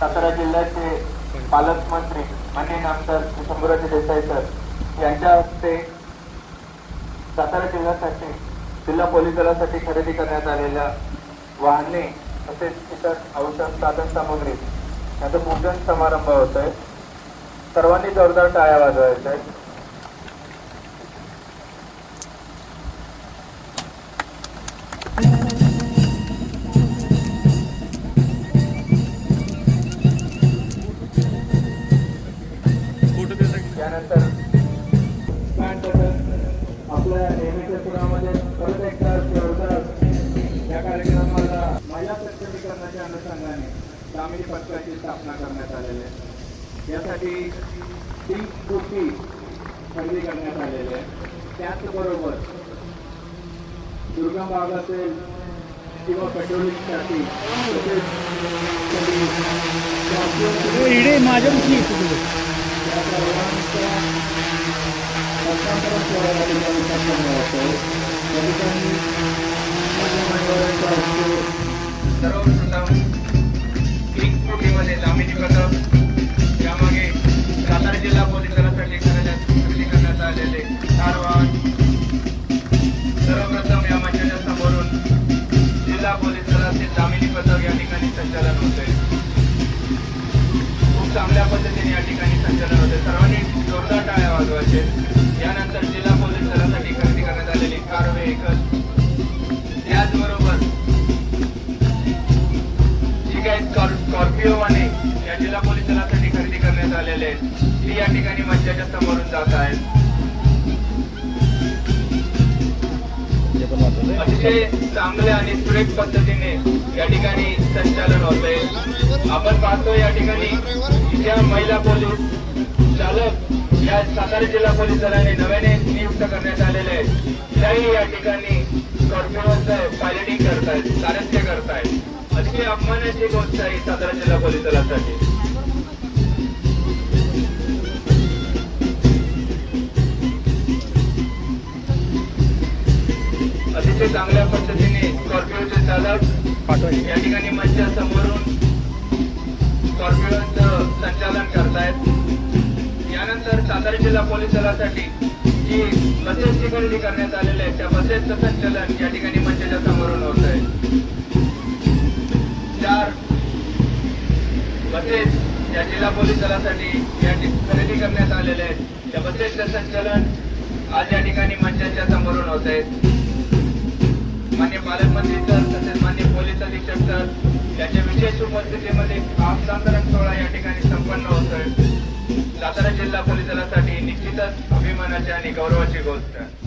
सातारा जिल्ह्याचे पालकमंत्री माननीय आमदार शंभूराजे देसाई सर यांच्या हस्ते सातारा जिल्ह्यासाठी जिल्हा पोलीस दलासाठी खरेदी करण्यात आलेल्या वाहने तसेच इतर आवश्यक साधन सामग्री याचा पूजन समारंभ होत आहे. सर्वांनी जोरदार टाळ्या वाजवायच्या आहेत. पुण्यामध्ये परत एकदा जोरदार या कार्यक्रमाला महिला सक्षमीकरणाच्या अनुषंगाने ग्रामीण पक्षाची स्थापना करण्यात आलेली आहे. यासाठी तीन कोटी खरेदी करण्यात आलेली आहे. त्याचबरोबर दुर्गम भागातील किंवा पेट्रोलिंगसाठी तसेच हो, माझ्या हस्तांतरण या ठिकाणी ठिकाणी हस्ते सर्वप्रथम तीन कोटीमध्ये पथक यामागे सातारा जिल्हा पोलीस करण्यात आलेले चार सर्वप्रथम या मंचाच्या समोरून जिल्हा पोलीस दलाचे पथक या ठिकाणी संचालन होते खूप चांगल्या पद्धतीने या ठिकाणी संचलन होते. सर्वांनी जोरदार टाळ्या वाजवायचे. यानंतर जिल्हा पोलीस दलासाठी खरेदी करण्यात आलेली कार व्हेकल त्याचबरोबर जी काही स्कॉर्पिओ वाने या जिल्हा पोलीस दलासाठी खरेदी करण्यात आलेले आहेत ती या ठिकाणी मंचाच्या समोरून जात आहेत. अतिशय चांगल्या आणि सुरेख पद्धतीने या ठिकाणी संचालन होते आपण पाहतो या ठिकाणी ज्या महिला पोलीस चालक या सातारा जिल्हा पोलीस दलाने नव्याने नियुक्त करण्यात आलेले आहेत. त्याही या ठिकाणी स्कॉर्पिओचं पायलटिंग करतायत सारथ्य करतायत. अतिशय अपमानाची गोष्ट आहे सातारा जिल्हा पोलीस दलासाठी अतिशय चांगल्या पद्धतीने स्कॉर्पिओचे चालक या ठिकाणी मंचा समोरून स्कॉर्पिओचं संचालन करतायत. यानंतर सातारा जिल्हा पोलीस दलासाठी जी बसेसची खरेदी करण्यात आलेली आहे त्या बसेसचं संचालन या ठिकाणी मंचाच्या समोरून होत आहे. चार बसेस या जिल्हा पोलीस दलासाठी या खरेदी करण्यात आलेले आहेत. त्या बसेसचं संचालन आज या ठिकाणी मंचाच्या समोरून होत आहे. मान्य पालकमंत्री सर तसेच मान्य पोलीस अधीक्षक सर यांच्या विशेष उपस्थितीमध्ये हस्तांतरण सोहळा या ठिकाणी संपन्न होतोय. सातारा जिल्हा पोलीस दलासाठी निश्चितच अभिमानाची आणि गौरवाची गोष्ट.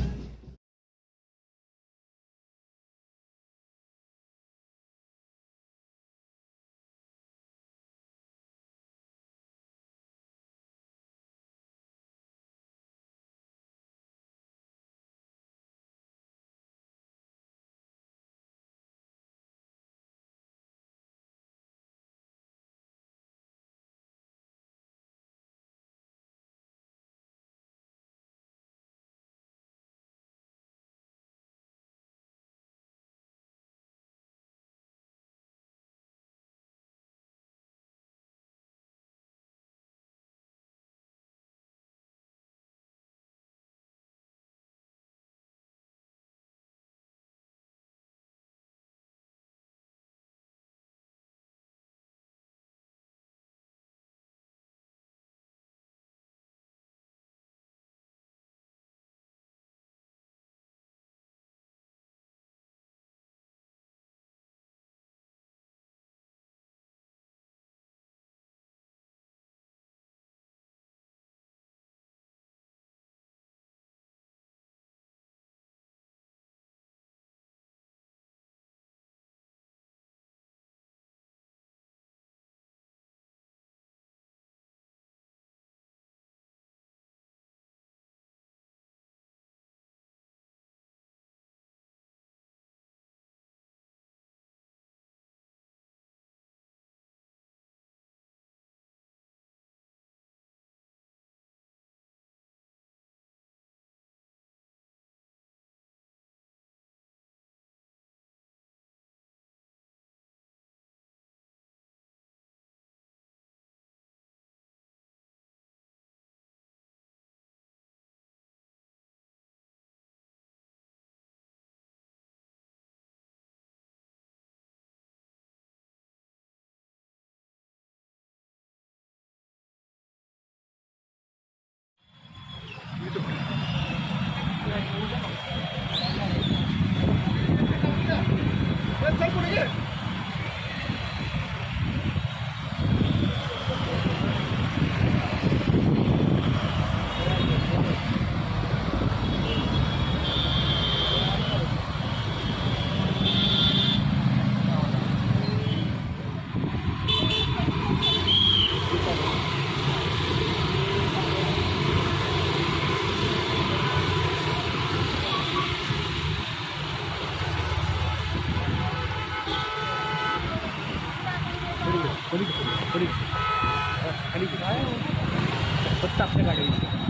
आणि काय खाली फक्त आपल्या गाड्या